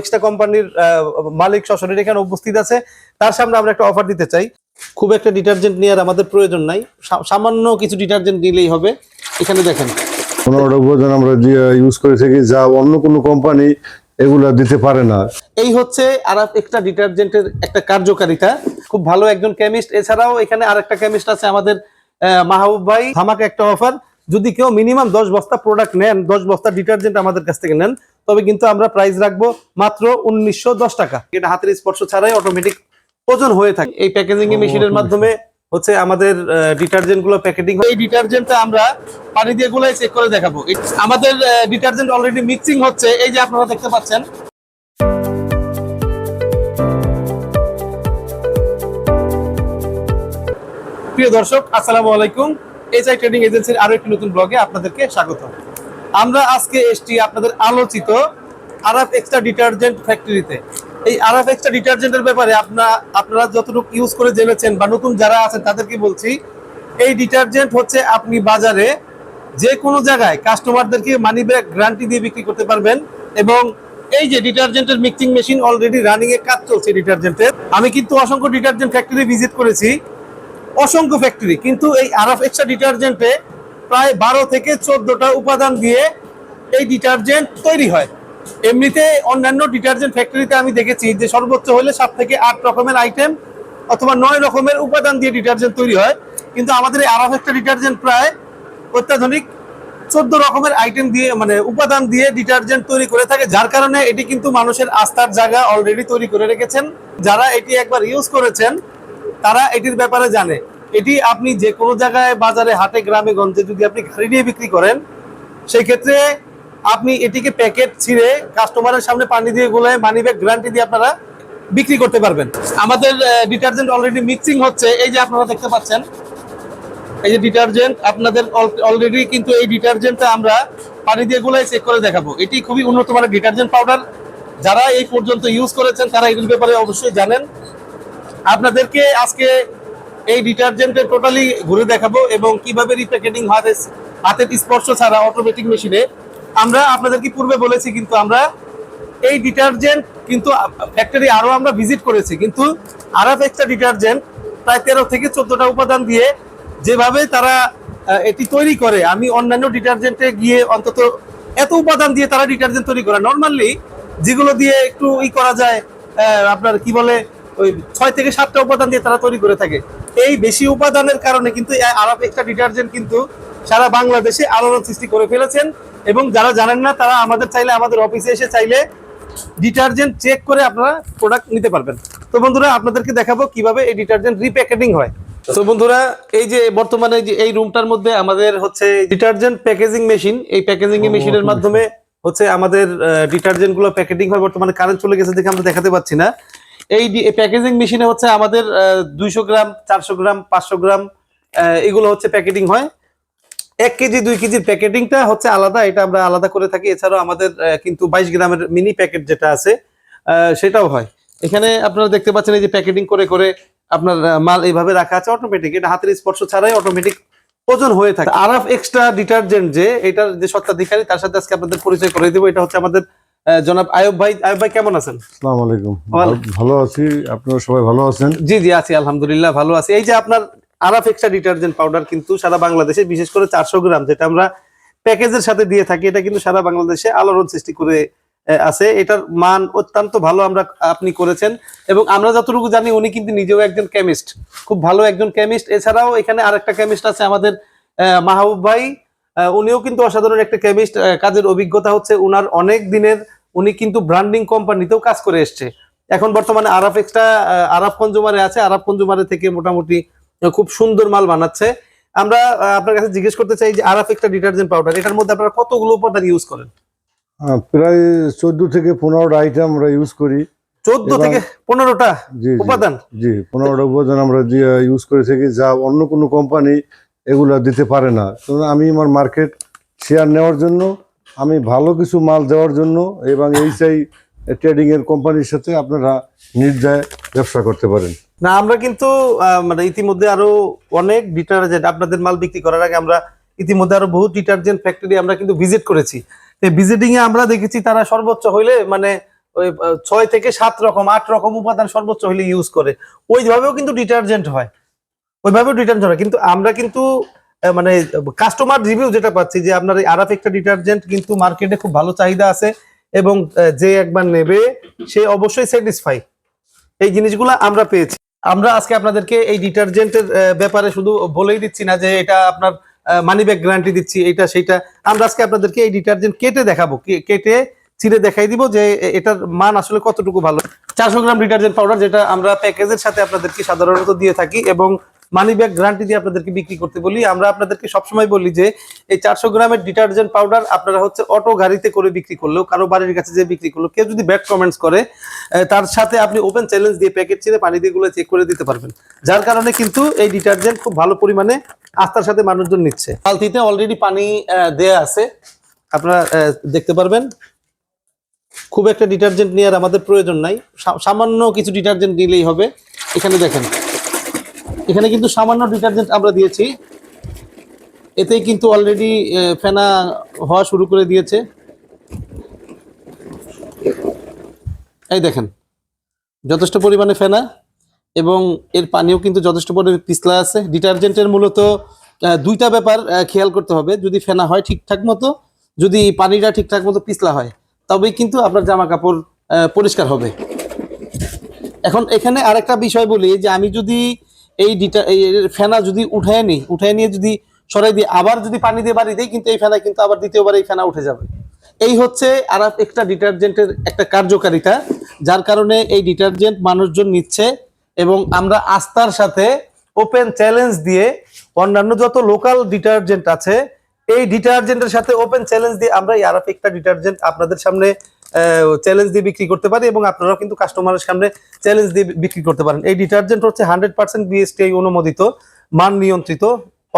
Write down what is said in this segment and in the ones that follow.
Extra কোম্পানির মালিক সশরীর এখানে উপস্থিত আছে। তার সামনে আমরা একটা অফার দিতে চাই। খুব একটা ডিটারজেন্ট নেওয়ার আমাদের প্রয়োজন নাই। সামান্য কিছু ডিটারজেন্ট নিলেই হবে। এখানে দেখেন। পনেরোটা উপদান আমরা ইউজ করে থাকি যা অন্য কোনো কোম্পানি এগুলা দিতে পারে না। এই হচ্ছে আর এক্সট্রা ডিটারজেন্টের একটা কার্যকারিতা। খুব ভালো একজন কেমিস্ট এছাড়াও এখানে আরেকটা কেমিস্ট আছে আমাদের মাহবুব ভাই। ধামাকে একটা অফার যদি কেউ মিনিমাম দশ বস্তা প্রোডাক্ট নেন দশ বস্তা ডিটারজেন্ট আমাদের কাছ থেকে নেন তবে কিন্তু আমরা প্রাইস রাখব মাত্র উনিশশো দশ টাকা। এটা হাতের স্পর্শ ছাড়াই অটোমেটিক ওজন হয়ে থাকে। এই প্যাকেজিং মেশিনের মাধ্যমে হচ্ছে আমাদের ডিটারজেন্টগুলো প্যাকেটিং এই ডিটারজেন্টটা আমরা পানি দিয়ে গুলাই চেক করে দেখাবো। আমাদের ডিটারজেন্ট অলরেডি মিক্সিং হচ্ছে। এই যে আপনারা দেখতে পাচ্ছেন। প্রিয় দর্শক আসসালামু আলাইকুম। এসআই ট্রেডিং এজেন্সির আরও একটি নতুন ব্লগে আপনাদেরকে স্বাগত। আমরা আজকে এসছি আপনাদের আলোচিত আরাফ এক্সট্রা ডিটারজেন্ট ফ্যাক্টরিতে এই আরাফ এক্সট্রা ডিটারজেন্টের ব্যাপারে আপনারা আপনারা যতটুকু ইউজ করে জেনেছেন বা নতুন যারা আছেন তাদেরকে বলছি, এই ডিটারজেন্ট হচ্ছে আপনি বাজারে যে কোনো জায়গায় কাস্টমারদেরকে মানি ব্যাক গ্যারান্টি দিয়ে বিক্রি করতে পারবেন এবং এই যে ডিটারজেন্টের মিক্সিং মেশিন অলরেডি রানিং এর কাজ চলছে ডিটারজেন্টের আমি কিন্তু অসংখ্য ডিটারজেন্ট ফ্যাক্টরি ভিজিট করেছি। অসংখ্য ফ্যাক্টরি কিন্তু এই আরফ এক্সট্রা ডিটারজেন্টে প্রায় বারো থেকে চোদ্দটা উপাদান দিয়ে এই ডিটারজেন্ট তৈরি হয়। এমনিতে অন্যান্য ডিটারজেন্ট ফ্যাক্টরিতে আমি দেখেছি যে সর্বোচ্চ হলে সাত থেকে আট রকমের আইটেম অথবা নয় রকমের উপাদান দিয়ে ডিটারজেন্ট তৈরি হয়। কিন্তু আমাদের এই আরফ এক্সট্রা ডিটারজেন্ট প্রায় অত্যাধুনিক চোদ্দ রকমের আইটেম দিয়ে মানে উপাদান দিয়ে ডিটারজেন্ট তৈরি করে থাকে। যার কারণে এটি কিন্তু মানুষের আস্থার জায়গা অলরেডি তৈরি করে রেখেছেন। যারা এটি একবার ইউজ করেছেন তারা এটির ব্যাপারে জানে। এটি আপনি যে কোনো জায়গায়, বাজারে, হাটে, গ্রামে, গঞ্জে যদি আপনি গাড়ি নিয়ে বিক্রি করেন সেই ক্ষেত্রে আপনি এটিকে প্যাকেট ছিঁড়ে কাস্টমারের সামনে পানি দিয়ে গোলায় মানি ব্যাগ গ্যারান্টি দিয়ে আপনারা বিক্রি করতে পারবেন। আমাদের ডিটারজেন্ট অলরেডি মিক্সিং হচ্ছে। এই যে আপনারা দেখতে পাচ্ছেন, এই যে ডিটারজেন্ট আপনাদের অলরেডি কিন্তু এই ডিটারজেন্টটা আমরা পানি দিয়ে গুলাই চেক করে দেখাবো। এটি খুবই উন্নত মানের ডিটারজেন্ট পাউডার যারা এই পর্যন্ত ইউজ করেছেন, তারা এগুলোর ব্যাপারে অবশ্যই জানেন। আপনাদেরকে আজকে এই ডিটারজেন্টের টোটালি ঘুরে দেখাবো এবং কীভাবে রিপ্যাকেটিং হয় হাতের স্পর্শ ছাড়া অটোমেটিক মেশিনে আমরা আপনাদেরকে পূর্বে বলেছি কিন্তু আমরা এই ডিটারজেন্ট কিন্তু ফ্যাক্টরি আরও আমরা ভিজিট করেছি, কিন্তু আরাফ একটা ডিটারজেন্ট প্রায় তেরো থেকে চোদ্দোটা উপাদান দিয়ে যেভাবে তারা এটি তৈরি করে, আমি অন্যান্য ডিটারজেন্টে গিয়ে অন্তত এত উপাদান দিয়ে তারা ডিটারজেন্ট তৈরি করে। নর্মালি যেগুলো দিয়ে একটু ই করা যায় আপনার কি বলে ওই ছয় থেকে সাতটা উপাদান দিয়ে তারা তৈরি করে থাকে। এই বেশি উপাদানের কারণে কিন্তু আরাফ একটা ডিটারজেন্ট কিন্তু সারা বাংলাদেশে আলোড়ন সৃষ্টি করে ফেলেছেন এবং যারা জানেন না তারা আমাদের চাইলে আমাদের অফিসে এসে চাইলে ডিটারজেন্ট চেক করে আপনারা প্রোডাক্ট নিতে পারবেন। তো বন্ধুরা আপনাদেরকে দেখাবো কীভাবে এই ডিটারজেন্ট রিপ্যাকেটিং হয়। তো বন্ধুরা এই যে বর্তমানে এই রুমটার মধ্যে আমাদের হচ্ছে ডিটারজেন্ট প্যাকেজিং মেশিন এই প্যাকেজিং মেশিনের মাধ্যমে হচ্ছে আমাদের ডিটারজেন্টগুলো প্যাকেটিং হয়। বর্তমানে কারেন্ট চলে গেছে দেখে আমরা দেখাতে পাচ্ছি না। এই প্যাকেজিং মেশিনে হচ্ছে আমাদের দুইশো গ্রাম, চারশো গ্রাম, পাঁচশো গ্রাম এগুলো হচ্ছে প্যাকেটিং হয়। এক কেজি, দুই কেজির প্যাকেটিংটা হচ্ছে আলাদা, এটা আমরা আলাদা করে থাকি। এছাড়াও আমাদের কিন্তু বাইশ গ্রামের মিনি প্যাকেট যেটা আছে সেটাও হয়। এখানে আপনারা দেখতে পাচ্ছেন এই যে প্যাকেটিং করে করে আপনার মাল এইভাবে রাখা আছে অটোমেটিক এটা হাতের স্পর্শ ছাড়াই অটোমেটিক ওজন হয়ে থাকে। আরফ এক্সট্রা ডিটারজেন্ট যে, এটার যে সত্ত্বাধিকারী তার সাথে আজকে আপনাদের পরিচয় করে দেবো। এটা হচ্ছে আমাদের জনাব আয়ব ভাই আয়ব ভাই কেমন আছেন? আসসালামু আলাইকুম। ভালো- আছি। আপনারা সবাই ভালো আছেন? জি জি আছি আলহামদুলিল্লাহ ভালো আছি। এই যে আপনার আরাফ এক্সট্রা ডিটারজেন্ট পাউডার কিন্তু সারা বাংলাদেশে বিশেষ করে চারশো গ্রাম যেটা আমরা প্যাকেজের সাথে দিয়ে থাকি এটা কিন্তু সারা বাংলাদেশে আলোড়ন সৃষ্টি করে আছে। এটার মান অত্যন্ত ভালো আমরা আপনি করেছেন। এবং আমরা যতটুকু জানি উনি কিন্তু নিজেও একজন কেমিস্ট খুব ভালো একজন কেমিস্ট এছাড়াও এখানে আরেকটা কেমিস্ট আছে আমাদের মাহবুব ভাই। উনিও কিন্তু অসাধারণ একটা কেমিস্ট কাজের অভিজ্ঞতা হচ্ছে উনার অনেক দিনের উনি কিন্তু ব্র্যান্ডিং কোম্পানিতেও কাজ করে এসছে। এখন বর্তমানে আরাফ এক্সট্রা আরাফ কনজুমারে আছে। আরাফ কনজুমারে থেকে মোটামুটি খুব সুন্দর মাল বানাচ্ছে। আমরা আপনার কাছে জিজ্ঞেস করতে চাই যে আরাফ একটা ডিটারজেন্ট পাউডার এটার মধ্যে আপনারা কতগুলো উপাদান ইউজ করেন? প্রায় চোদ্দ থেকে পনেরোটা আইটেম আমরা ইউজ করি। চোদ্দ থেকে পনেরোটা উপাদান? জি পনেরোটা উপাদান আমরা ইউজ করে থাকি যা অন্য কোনো কোম্পানি এগুলা দিতে পারে না। আমি আমার মার্কেট শেয়ার নেওয়ার জন্য আমি ভালো কিছু মাল দেওয়ার জন্য এবং এই চাই ট্রেডিং এর কোম্পানির সাথে আপনারা নির্যায় ব্যবসা করতে পারেন। না, আমরা কিন্তু মানে ইতিমধ্যে আরও অনেক ডিটারজেন্ট আপনাদের মাল বিক্রি করার আগে আমরা ইতিমধ্যে আরও বহু ডিটারজেন্ট ফ্যাক্টরি আমরা কিন্তু ভিজিট করেছি। ভিজিটিং এ আমরা দেখেছি তারা সর্বোচ্চ হইলে মানে ওই ছয় থেকে সাত রকম, আট রকম উপাদান সর্বোচ্চ হলে ইউজ করে। ওইভাবেও কিন্তু ডিটারজেন্ট হয়। ওইভাবেও ডিটারজেন্ট হয়। কিন্তু আমরা কিন্তু মানে কাস্টমার রিভিউ যেটা পাচ্ছি, যে আপনার এই একটা ডিটারজেন্ট কিন্তু মার্কেটে খুব ভালো চাহিদা আছে এবং যে একবার নেবে, সে অবশ্যই স্যাটিসফাই এই জিনিসগুলো আমরা পেয়েছি। আমরা আজকে আপনাদেরকে এই ডিটারজেন্টের ব্যাপারে শুধু বলেই দিচ্ছি না যে এটা আপনার মানি ব্যাগ গ্যারান্টি দিচ্ছি, এটা, সেটা। আমরা আজকে আপনাদেরকে এই ডিটারজেন্ট কেটে দেখাবো কেটে ছিঁড়ে দেখাই দিব যে এটার মান আসলে কতটুকু ভালো। চারশো গ্রাম ডিটারজেন্ট পাউডার যেটা আমরা প্যাকেজের সাথে আপনাদেরকে সাধারণত দিয়ে থাকি এবং মানি ব্যাগ গ্যারান্টি দিয়ে আপনাদেরকে বিক্রি করতে বলি। আমরা আপনাদেরকে সবসময় বলি যে, এই চারশো গ্রামের ডিটারজেন্ট পাউডার আপনারা হচ্ছে অটো গাড়িতে করে বিক্রি করলেও, কারও বাড়ির কাছে যে বিক্রি করল কেউ যদি ব্যাড কমেন্টস করে তার সাথে আপনি ওপেন চ্যালেঞ্জ দিয়ে প্যাকেট ছিঁড়ে পানি দিয়ে গুলো চেক করে দিতে পারবেন। যার কারণে কিন্তু এই ডিটারজেন্ট খুব ভালো পরিমাণে আস্থার সাথে মানুষজন নিচ্ছে। বালতিতে অলরেডি পানি দেয়া আছে। আপনারা দেখতে পারবেন। খুব একটা ডিটারজেন্ট নেওয়ার আমাদের প্রয়োজন নাই। সামান্য কিছু ডিটারজেন্ট নিলেই হবে। এখানে দেখেন। এখানে কিন্তু সামান্য ডিটারজেন্ট আমরা দিয়েছি। এতেই কিন্তু অলরেডি ফেনা হওয়া শুরু করে দিয়েছে। এই দেখেন, যথেষ্ট পরিমাণে ফেনা এবং এর পানিও কিন্তু যথেষ্ট পরিমাণে পিছলা আছে। ডিটারজেন্টের মূলত দুইটা ব্যাপার খেয়াল করতে হবে। যদি ফেনা হয় ঠিকঠাক মতো, যদি পানিটা ঠিকঠাক মতো পিছলা হয়, তবেই কিন্তু আপনার জামা কাপড় পরিষ্কার হবে। এখন এখানে আরেকটা বিষয় বলি যে আমি যদি এই ডিটা এই ফেনা যদি উঠায় নিই, উঠায় নিয়ে যদি সরাই দিই আবার যদি পানি দিয়ে বাড়ি দিই কিন্তু এই ফেনা কিন্তু আবার দ্বিতীয়বার এই ফেনা উঠে যাবে। এই হচ্ছে আর একটা ডিটারজেন্টের একটা কার্যকারিতা, যার কারণে এই ডিটারজেন্ট মানুষজন নিচ্ছে এবং আমরা আস্থার সাথে ওপেন চ্যালেঞ্জ দিয়ে অন্যান্য যত লোকাল ডিটারজেন্ট আছে, এই ডিটারজেন্টের সাথে ওপেন চ্যালেঞ্জ দিয়ে আমরা এই আরফ একটা ডিটারজেন্ট আপনাদের সামনে চ্যালেঞ্জ দিয়ে বিক্রি করতে পারি এবং আপনারাও কিন্তু কাস্টমারের সামনে চ্যালেঞ্জ দিয়ে বিক্রি করতে পারেন। এই ডিটারজেন্ট হচ্ছে হান্ড্রেড পার্সেন্ট বিএসটিআই অনুমোদিত, মান নিয়ন্ত্রিত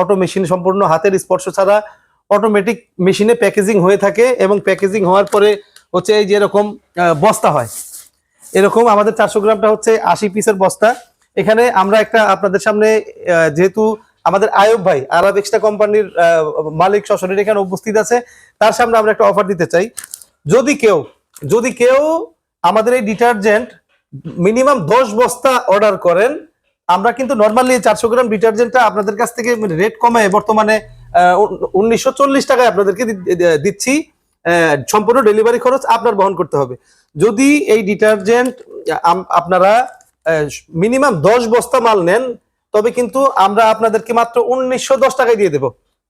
অটো মেশিন সম্পূর্ণ হাতের স্পর্শ ছাড়া অটোমেটিক মেশিনে প্যাকেজিং হয়ে থাকে এবং প্যাকেজিং হওয়ার পরে হচ্ছে এই যে এরকম বস্তা হয়। এরকম আমাদের চারশো গ্রামটা হচ্ছে আশি পিসের বস্তা। এখানে আমরা একটা আপনাদের সামনে যেহেতু আমাদের আয়ব ভাই, আরব এক্সট্রা কোম্পানির মালিক সশরীর এখানে উপস্থিত আছে, তার সামনে আমরা একটা অফার দিতে চাই। যদি কেউ যদি কেউ আমাদের এই ডিটারজেন্ট মিনিমাম দশ বস্তা অর্ডার করেন, আমরা কিন্তু নর্মালি চারশো গ্রাম ডিটারজেন্টটা আপনাদের কাছ থেকে রেট কমে বর্তমানে উনিশশো চল্লিশ টাকায় আপনাদেরকে দিচ্ছি। সম্পূর্ণ ডেলিভারি খরচ আপনার বহন করতে হবে। যদি এই ডিটারজেন্ট আপনারা মিনিমাম দশ বস্তা মাল নেন, তবে কিন্তু আমরা আপনাদেরকে মাত্র উনিশশো দশ টাকায় দিয়ে দেব।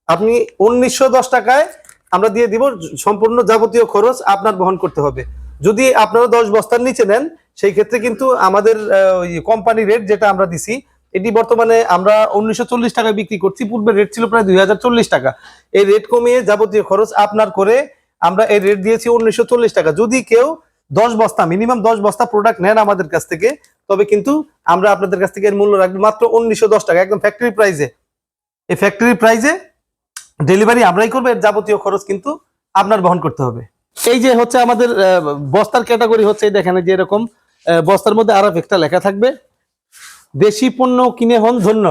আপনি উনিশশো দশ টাকায় আমরা দিয়ে দিব সম্পূর্ণ যাবতীয় খরচ আপনার বহন করতে হবে। যদি আপনারা দশ বস্তার নিচে নেন, সেই ক্ষেত্রে কিন্তু আমাদের কোম্পানি রেট যেটা আমরা দিছি, এটি বর্তমানে আমরা উনিশশো টাকায় বিক্রি করছি। পূর্বে রেট ছিল প্রায় দুই হাজার চল্লিশ টাকা। এই রেট কমিয়ে যাবতীয় খরচ আপনার করে আমরা এই রেট দিয়েছি উনিশশো চল্লিশ টাকা। যদি কেউ দশ বস্তা মিনিমাম দশ বস্তা প্রোডাক্ট নেন আমাদের কাছ থেকে, তবে কিন্তু আমরা আপনাদের কাছ থেকে এর মূল্য রাখব মাত্র উনিশশো দশ টাকা। একদম ফ্যাক্টরি প্রাইজে এই ফ্যাক্টরি প্রাইজে ডেলিভারি আমরাই করব এর যাবতীয় খরচ কিন্তু আপনার বহন করতে হবে। এই যে হচ্ছে আমাদের বস্তার ক্যাটাগরি হচ্ছে এই দেখেন যে এরকম বস্তার মধ্যে আরও একটা লেখা থাকবে দেশি পণ্য কিনে হন ধন্য।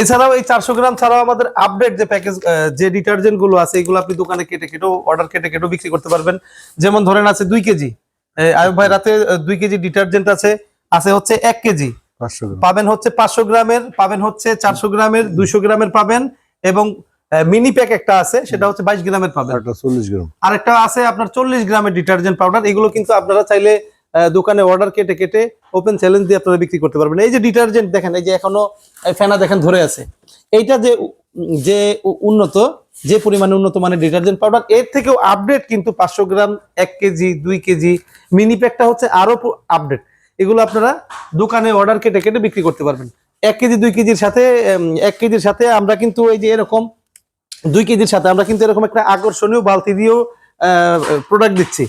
এছাড়াও এই চারশো গ্রাম ছাড়াও আমাদের আপডেট যে প্যাকেজ যে ডিটারজেন্টগুলো আছে এগুলো আপনি দোকানে কেটে কেটেও অর্ডার কেটে কেটেও বিক্রি করতে পারবেন। যেমন ধরেন আছে দুই কেজি। আয়ুব ভাই রাতে দুই কেজি ডিটারজেন্ট আছে আছে হচ্ছে এক কেজি। পাঁচশো পাবেন হচ্ছে পাঁচশো গ্রামের পাবেন হচ্ছে চারশো গ্রামের দুইশো গ্রামের পাবেন এবং মিনি প্যাক একটা আছে সেটা হচ্ছে বাইশ গ্রামের পাবেন একটা চল্লিশ গ্রাম। আরেকটা আছে আপনার চল্লিশ গ্রামের ডিটারজেন্ট পাউডার এগুলো কিন্তু আপনারা চাইলে দোকানে অর্ডার কেটে কেটে ওপেন চ্যালেঞ্জ দিয়ে আপনারা বিক্রি করতে পারবেন। এই যে ডিটারজেন্ট দেখেন এই যে এখনও ফেনা দেখেন ধরে আছে। এইটা যে যে উন্নত যে পরিমাণে উন্নত মানের ডিটারজেন্ট পাউডার এর থেকেও আপডেট কিন্তু পাঁচশো গ্রাম এক কেজি দুই কেজি মিনি প্যাকটা হচ্ছে আরও আপডেট এগুলো আপনারা দোকানে অর্ডার কেটে কেটে বিক্রি করতে পারবেন। এক কেজি দুই কেজির সাথে এক কেজির সাথে আমরা কিন্তু এই যে এরকম দুই কেজির সাথে আমরা কিন্তু এরকম একটা আকর্ষণীয় বালতি দিয়েও প্রোডাক্ট দিচ্ছি।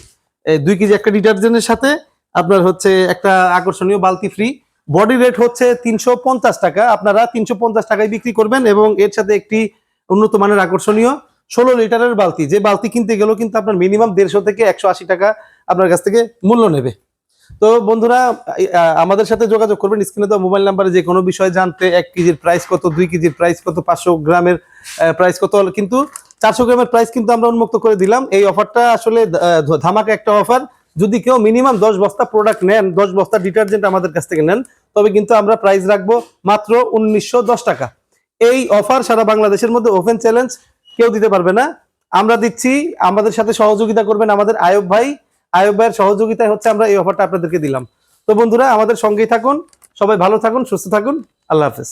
দুই কেজি একটা ডিটারজেন্টের সাথে আপনার হচ্ছে একটা আকর্ষণীয় বালতি ফ্রি বডি রেট হচ্ছে তিনশো পঞ্চাশ টাকা। আপনারা তিনশো পঞ্চাশ টাকায় বিক্রি করবেন এবং এর সাথে একটি উন্নত মানের আকর্ষণীয় ষোলো লিটারের বালতি। যে বালতি কিনতে গেলেও কিন্তু আপনার মিনিমাম দেড়শো থেকে একশো আশি টাকা আপনার কাছ থেকে মূল্য নেবে। তো বন্ধুরা আমাদের সাথে যোগাযোগ করবেন। স্ক্রিনে দেওয়া মোবাইল নাম্বারে যে কোনো বিষয় জানতে এক কেজির প্রাইস কত, দুই কেজির প্রাইস কত, পাঁচশো গ্রামের প্রাইস কত, কিন্তু চারশো গ্রামের প্রাইস কিন্তু আমরা উন্মুক্ত করে দিলাম। এই অফারটা আসলে ধামাকা একটা অফার যদি কেউ মিনিমাম দশ বস্তা প্রোডাক্ট নেন, দশ বস্তা ডিটারজেন্ট আমাদের কাছ থেকে নেন, তবে কিন্তু আমরা প্রাইস রাখব মাত্র উনিশশো দশ টাকা। এই অফার সারা বাংলাদেশের মধ্যে ওপেন চ্যালেঞ্জ কেউ দিতে পারবে না। আমরা দিচ্ছি, আমাদের সাথে সহযোগিতা করবেন আমাদের আয়ব ভাই। আয়ব সহযোগিতায় হচ্ছে আমরা এই অফারটা আপনাদেরকে দিলাম। তো বন্ধুরা, আমাদের সঙ্গেই থাকুন, সবাই ভালো থাকুন, সুস্থ থাকুন, আল্লাহ হাফেজ।